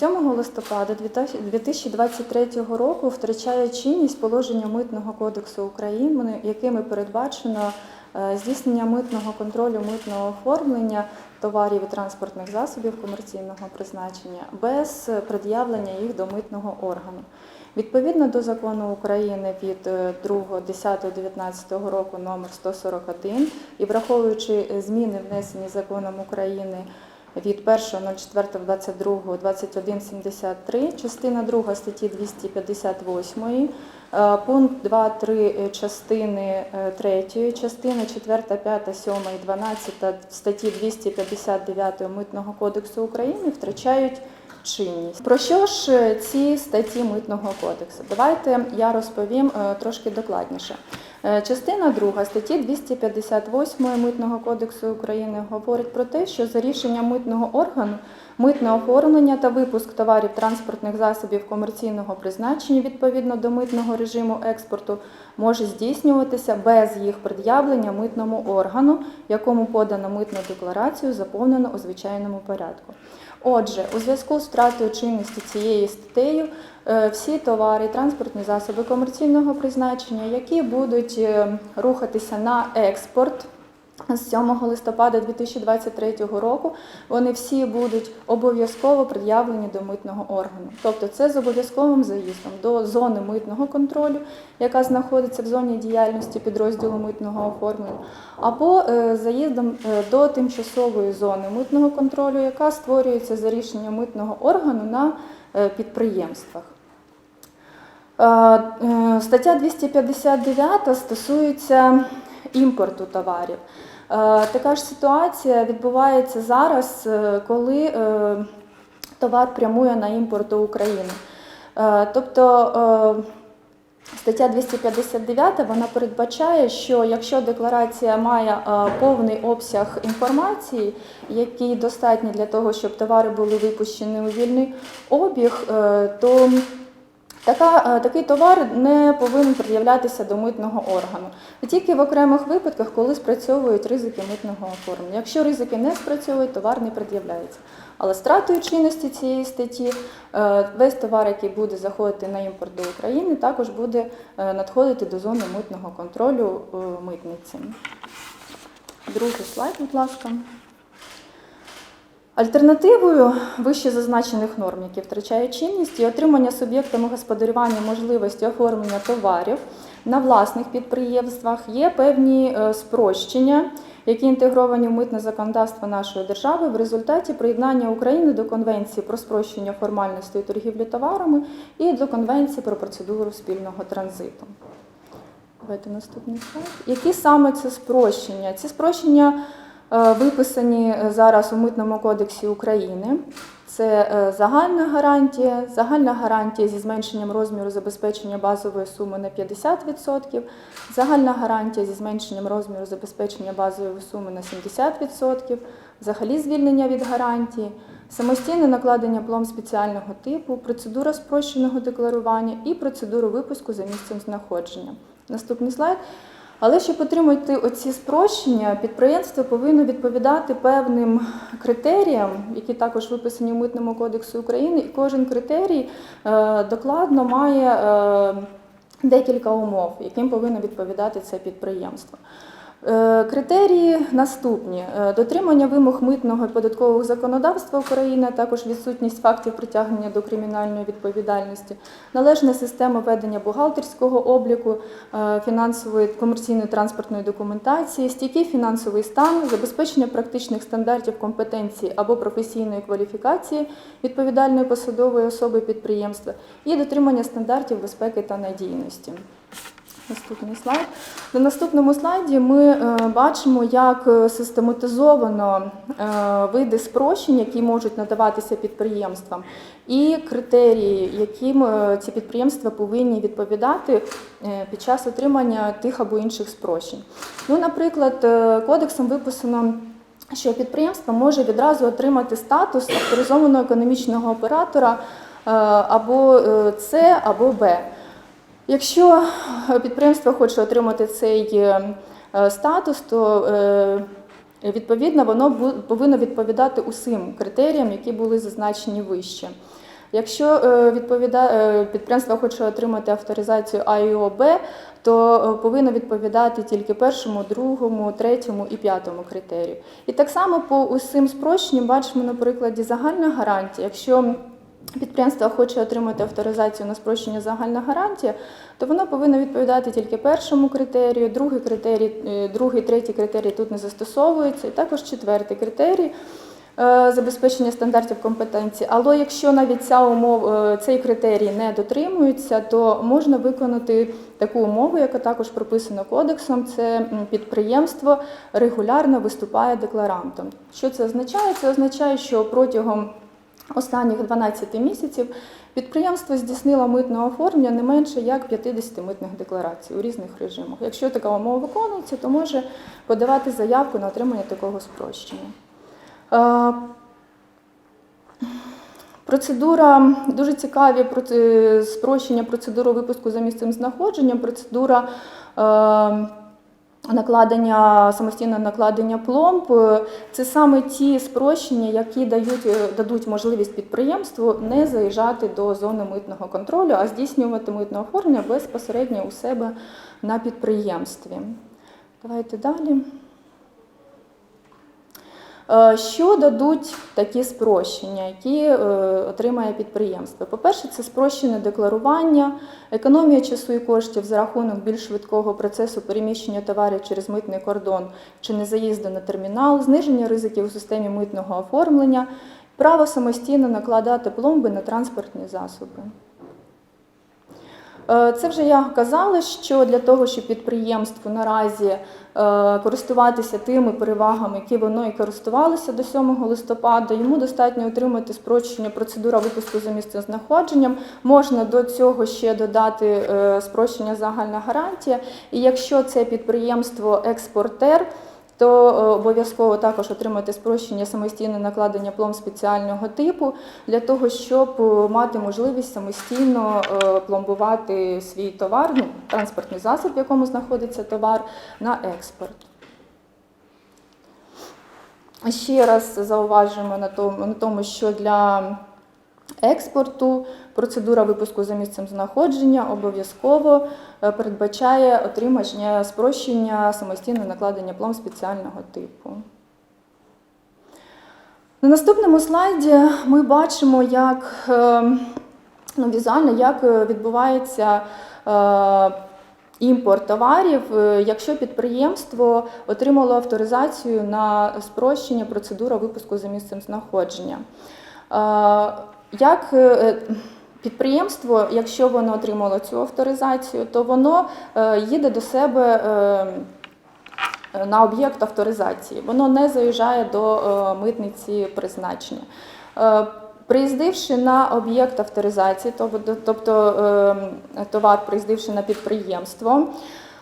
7 листопада 2023 року втрачає чинність положення Митного кодексу України, якими передбачено е, здійснення митного контролю, митного оформлення товарів і транспортних засобів комерційного призначення без пред'явлення їх до митного органу. Відповідно до закону України від е, 2.10.19 року номер 141 і враховуючи е, зміни внесені законом України від 1.04.22 2173, частина 2 статті 258, е, пункт 2, 3 частини 3, частина 4, 5, 7 і 12 статті 259 Митного кодексу України втрачають чинність. Про що ж е, ці статті Митного кодексу? Давайте я розповім е, трошки докладніше. Е, Частина 2 статті 258 Митного кодексу України говорить про те, що за рішенням митного органу митне оформлення та випуск товарів транспортних засобів комерційного призначення відповідно до митного режиму експорту може здійснюватися без їх пред'явлення митному органу, якому подано митну декларацію, заповнено у звичайному порядку. Отже, у зв'язку з втратою чинності цією статтею е, всі товари транспортні засоби комерційного призначення, які будуть е, рухатися на експорт з 7 листопада 2023 року, вони всі будуть обов'язково пред'явлені до митного органу. Тобто це з обов'язковим заїздом до зони митного контролю, яка знаходиться в зоні діяльності підрозділу митного оформлення, або е, заїздом е, до тимчасової зони митного контролю, яка створюється за рішенням митного органу на е, підприємствах. Стаття 259 стосується імпорту товарів. Е, Така ж ситуація відбувається зараз, е, коли е, товар прямує на імпорт до України. Тобто Стаття 259 вона передбачає, що якщо декларація має повний обсяг інформації, який достатній для того, щоб товари були випущені у вільний обіг, то Така, е, такий товар не повинен пред'являтися до митного органу. Тільки в окремих випадках, коли спрацьовують ризики митного оформлення. Якщо ризики не спрацьовують, товар не пред'являється. Але стратою чинності цієї статті е, весь товар, який буде заходити на імпорт до України, також буде е, надходити до зони митного контролю митниці. Другий слайд, будь ласка. Альтернативою вище зазначених норм, які втрачають чинність, і отримання суб'єктами господарювання можливості оформлення товарів на власних підприємствах є певні е, спрощення, які інтегровані в митне законодавство нашої держави в результаті приєднання України до Конвенції про спрощення формальностей торгівлі товарами і до Конвенції про процедуру спільного транзиту. Давайте наступний слайд. Які саме це спрощення? Ці спрощення виписані зараз у Митному кодексі України. Це е, загальна гарантія, загальна гарантія зі зменшенням розміру забезпечення базової суми на 50%, загальна гарантія зі зменшенням розміру забезпечення базової суми на 70%, взагалі звільнення від гарантії, самостійне накладення плом спеціального типу, процедура спрощеного декларування і процедуру випуску за місцем знаходження. Наступний слайд. Але щоб отримати оці спрощення, підприємство повинно відповідати певним критеріям, які також виписані в Митному кодексі України, і кожен критерій е, докладно має е, декілька умов, яким повинно відповідати це підприємство. Е, Критерії наступні: Е, дотримання вимог митного і податкового законодавства України, також відсутність фактів притягнення до кримінальної відповідальності, належна система ведення бухгалтерського обліку, е, фінансової комерційної транспортної документації, стійкий фінансовий стан, забезпечення практичних стандартів компетенції або професійної кваліфікації відповідальної посадової особи підприємства і дотримання стандартів безпеки та надійності. Наступний слайд. На наступному слайді ми е, бачимо, як е, систематизовано е, види спрощень, які можуть надаватися підприємствам, і критерії, яким ці підприємства повинні відповідати під час отримання тих або інших спрощень. Ну, наприклад, кодексом виписано. Що підприємство може відразу отримати статус авторизованого економічного оператора або С, або Б. Якщо підприємство хоче отримати цей е, е, статус, то е, відповідно воно повинно відповідати усім критеріям, які були зазначені вище. Якщо е, е, підприємство хоче отримати авторизацію А і О, то е, повинно відповідати тільки першому, другому, третьому і п'ятому критерію. І так само по усім спрощенням бачимо на прикладі загальна гарантія. Якщо підприємство хоче отримати авторизацію на спрощення загальна гарантія, то воно повинно відповідати тільки першому критерію, другий критерій, е, другий, третій критерій тут не застосовується, і також четвертий критерій. е, Забезпечення стандартів компетенції, але якщо навіть ця умов, е, цей критерій не дотримується, то можна виконати таку умову, яка також прописана кодексом. Це підприємство регулярно виступає декларантом. Що це означає? Це означає, що протягом останніх 12 місяців підприємство здійснило митне оформлення не менше як 50 митних декларацій у різних режимах. Якщо така умова виконується, то може подавати заявку на отримання такого спрощення. Е, Процедура дуже цікаві спрощення процедури випуску за місцем знаходження, процедура е, накладення самостійне накладення пломб. Це саме ті спрощення, які дають, е, дадуть можливість підприємству не заїжджати до зони митного контролю, а здійснювати митне оформлення безпосередньо у себе на підприємстві. Давайте далі. Е, Що дадуть такі спрощення, які е, отримає підприємство? По-перше, це спрощене декларування, економія часу і коштів за рахунок більш швидкого процесу переміщення товарів через митний кордон чи незаїзду на термінал, зниження ризиків у системі митного оформлення, право самостійно накладати пломби на транспортні засоби. Е, Це вже я казала, що для того, щоб підприємству наразі е, користуватися тими перевагами, які воно і користувалося до 7 листопада, йому достатньо отримати спрощення процедура випуску за місцем знаходженням. Можна до цього ще додати е, спрощення загальна гарантія. І якщо це підприємство експортер, то е, обов'язково також отримати спрощення самостійне накладення пломб спеціального типу для того, щоб е, мати можливість самостійно е, пломбувати свій товар, ну, транспортний засіб, в якому знаходиться товар, на експорт. Ще раз зауважуємо на тому, на тому, що для експорту процедура випуску за місцем знаходження обов'язково е, передбачає отримання спрощення самостійного накладення пломб спеціального типу. На наступному слайді ми бачимо, як е, ну, візуально, як е, відбувається імпорт товарів, якщо підприємство отримало авторизацію на спрощення процедури випуску за місцем знаходження. Е, Як е, підприємство, якщо воно отримало цю авторизацію, то воно е, їде до себе е, на об'єкт авторизації. Воно не заїжджає до е, митниці призначення. Е, Приїздивши на об'єкт авторизації, тобто- е, товар, приїздивши на підприємство,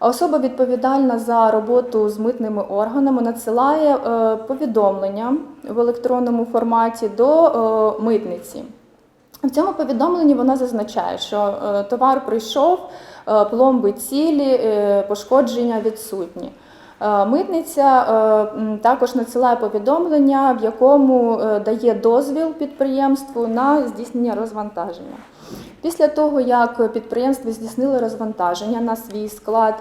особа відповідальна за роботу з митними органами надсилає е, повідомлення в електронному форматі до е, митниці. В цьому повідомленні вона зазначає, що е, товар прийшов, е, пломби цілі, е, пошкодження відсутні. Митниця також надсилає повідомлення, в якому дає дозвіл підприємству на здійснення розвантаження. Після того, як підприємство здійснило розвантаження на свій склад,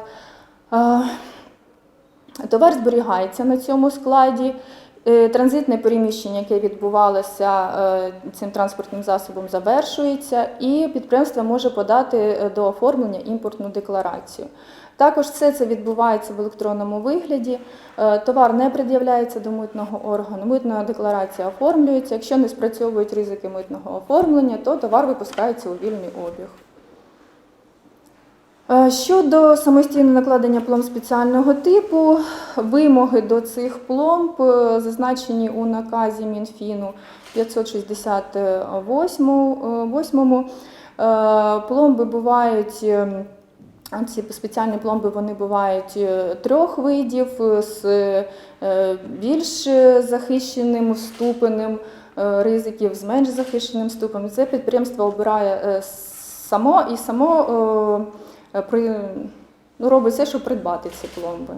товар зберігається на цьому складі. Е, Транзитне переміщення, яке відбувалося е, цим транспортним засобом, завершується, і підприємство може подати е, до оформлення імпортну декларацію. Також все це відбувається в електронному вигляді. Товар не пред'являється до митного органу, митна декларація оформлюється. Якщо не спрацьовують ризики митного оформлення, то товар випускається у вільний обіг. Е, Щодо самостійного накладення пломб спеціального типу, вимоги до цих пломб е, зазначені у наказі Мінфіну 568. Е, Пломби бувають. ці спеціальні пломби вони бувають трьох видів з більш захищеним ступенем ризиків, з менш захищеним ступенем. Це підприємство обирає само і само при, ну, робить все, щоб придбати ці пломби.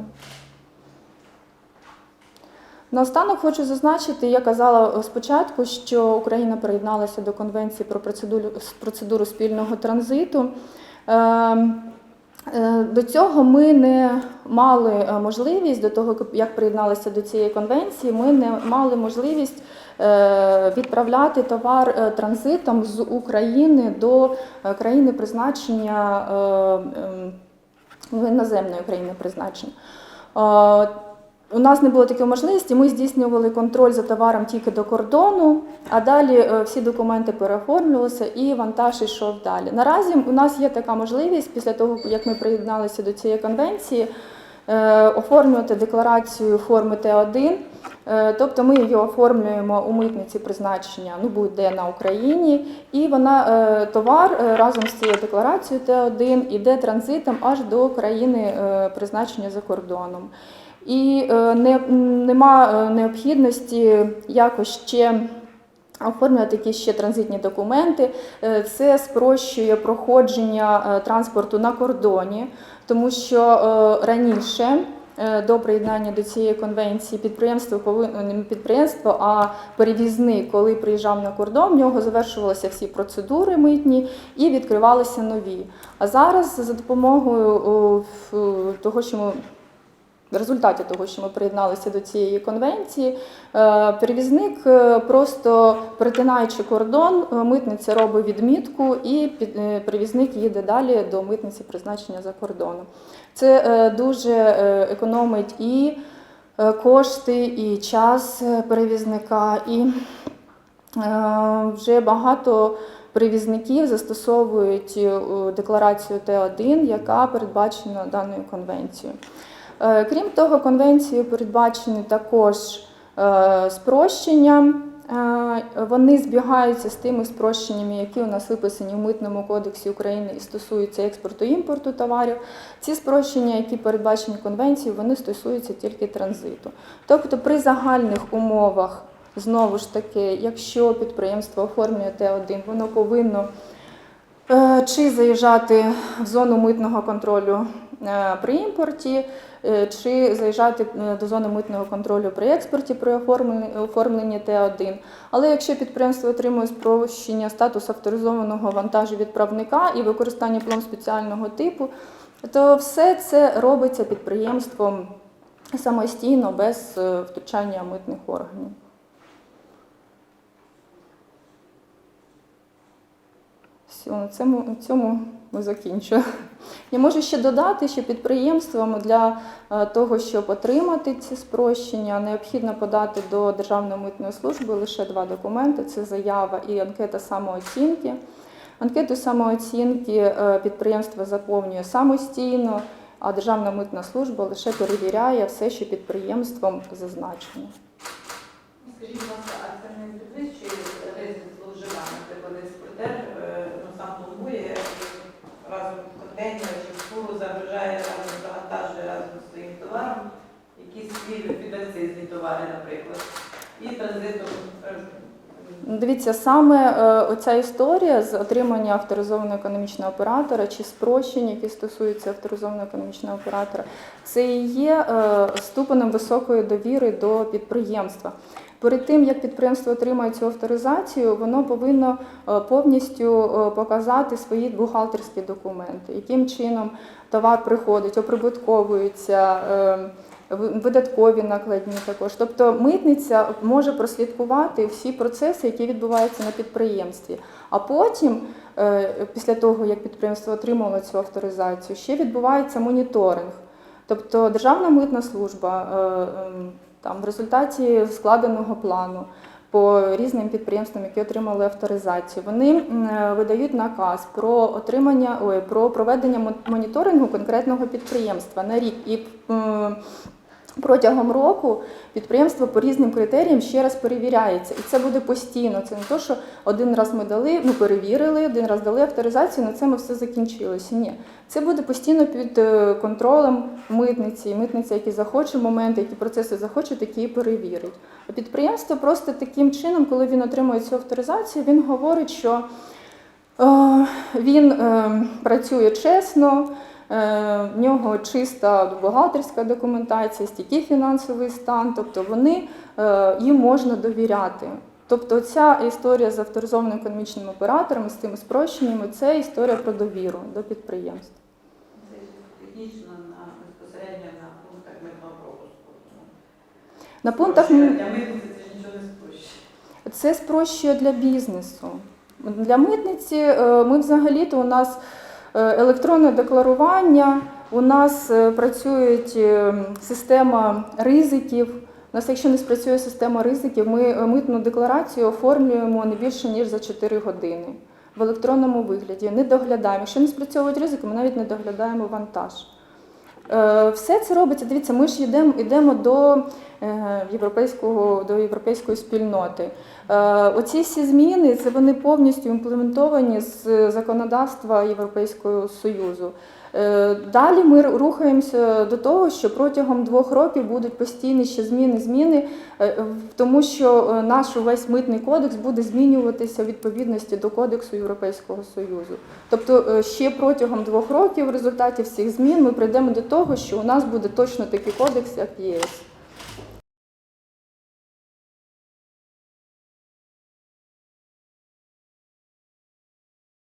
Наостанок хочу зазначити, я казала спочатку, що Україна приєдналася до конвенції про процедуру, процедуру спільного транзиту. Е, До цього ми не мали е, можливість, до того як приєдналися до цієї конвенції, ми не мали можливість е, відправляти товар транзитом з України до країни призначення ну, іноземної країни призначення. У нас не було такої можливості, ми здійснювали контроль за товаром тільки до кордону, а далі е, всі документи переоформлювалися і вантаж йшов далі. Наразі у нас є така можливість, після того, як ми приєдналися до цієї конвенції, е, оформлювати декларацію форми Т1. Е, Тобто ми її оформлюємо у митниці призначення, ну будь-де на Україні, і вона товар разом з цією декларацією Т1 іде транзитом аж до країни призначення за кордоном. І е, не, нема е, необхідності якось ще оформлювати якісь ще транзитні документи. Е, Це спрощує проходження транспорту на кордоні, тому що раніше. До приєднання до цієї конвенції підприємство повинно підприємство, а перевізник, коли приїжджав на кордон, в нього завершувалися всі процедури митні і відкривалися нові. А зараз за допомогою того, що ми в результаті того, що ми приєдналися до цієї конвенції, е, перевізник е, просто перетинаючи кордон, е, митниця робить відмітку, і перевізник їде далі до митниці призначення за кордоном. Це дуже економить і кошти, і час перевізника, і вже багато перевізників застосовують декларацію Т1, яка передбачена даною конвенцією. Е, Крім того, конвенцією передбачені також е, спрощення. Е, Вони збігаються з тими спрощеннями, які у нас виписані в Митному кодексі України і стосуються експорту і імпорту товарів. Ці спрощення, які передбачені конвенцією, вони стосуються тільки транзиту. Тобто при загальних умовах, знову ж таки, якщо підприємство оформлює Т1, воно повинно чи заїжджати в зону митного контролю е, при імпорті, е, чи заїжджати е, до зони митного контролю при експорті при оформленні, оформленні Т1. Але якщо підприємство отримує спрощення статусу авторизованого вантажу відправника і використання плом спеціального типу, то все це робиться підприємством самостійно без е, втручання митних органів. Все, на цьому, на цьому ми закінчуємо. Я можу ще додати, що підприємствам для е, того, щоб отримати ці спрощення, необхідно подати до Державної митної служби лише два документи: це заява і анкета самооцінки. Анкету самооцінки е, підприємство заповнює самостійно, а Державна митна служба лише перевіряє все, що підприємством зазначено. Скажіть, будь ласка, а це не підвищує ризик зловживання? Наприклад, експортер е, ну, сам планує е, разом контейнер чи фуру загружає разом завантажує разом зі своїм товаром, якісь свій підакцизні товари, наприклад, і транзитом е, Дивіться, саме е, оця історія з отримання авторизованого економічного оператора чи спрощень, які стосуються авторизованого економічного оператора, це і є е, ступенем високої довіри до підприємства. Перед тим як підприємство отримає цю авторизацію, воно повинно е, повністю показати свої бухгалтерські документи, яким чином товар приходить, оприбутковується. Ви- видаткові накладні також. Тобто митниця може прослідкувати всі процеси, які відбуваються на підприємстві. А потім, е, після того, як підприємство отримало цю авторизацію, ще відбувається моніторинг. Тобто Державна митна служба е, ем, там, в результаті складеного плану по різним підприємствам, які отримали авторизацію, вони е, видають наказ про отримання ой, про проведення мон- моніторингу конкретного підприємства на рік. І Протягом року підприємство по різним критеріям ще раз перевіряється, і це буде постійно. Це не то, що один раз ми дали, ми перевірили, один раз дали авторизацію, на цьому все закінчилося. Ні, це буде постійно під е, контролем митниці. І Митниця, які захоче моменти, які процеси захоче, такі перевірить. А підприємство просто таким чином, коли він отримує цю авторизацію, він говорить, що е, він е, працює чесно. Е, в нього чиста бухгалтерська документація, стійкий фінансовий стан, тобто вони е, їм можна довіряти. Тобто ця історія з авторизованими економічними операторами, з цими спрощеннями, це історія про довіру до підприємств. Технічно на безпосередньо на пунктах митного пропуску. На пунктах це ж нічого не спрощує. Це спрощує для бізнесу. Для митниці е, ми взагалі-то у нас електронне декларування, у нас е, працює система ризиків. У нас, якщо не спрацює система ризиків, ми е, митну декларацію оформлюємо не більше ніж за 4 години в електронному вигляді. Не доглядаємо. Якщо не спрацьовують ризики, ми навіть не доглядаємо вантаж. Е, Все це робиться. Дивіться, ми ж йдемо, йдемо до е, європейського до європейської спільноти. Е, Оці всі зміни це вони повністю імплементовані з законодавства Європейського Союзу. Е, Далі ми рухаємося до того, що протягом двох років будуть постійні ще зміни, зміни, е, тому що наш увесь митний кодекс буде змінюватися в відповідності до кодексу Європейського Союзу. Тобто ще протягом двох років в результаті всіх змін ми прийдемо до того, що у нас буде точно такий кодекс, як ЄС.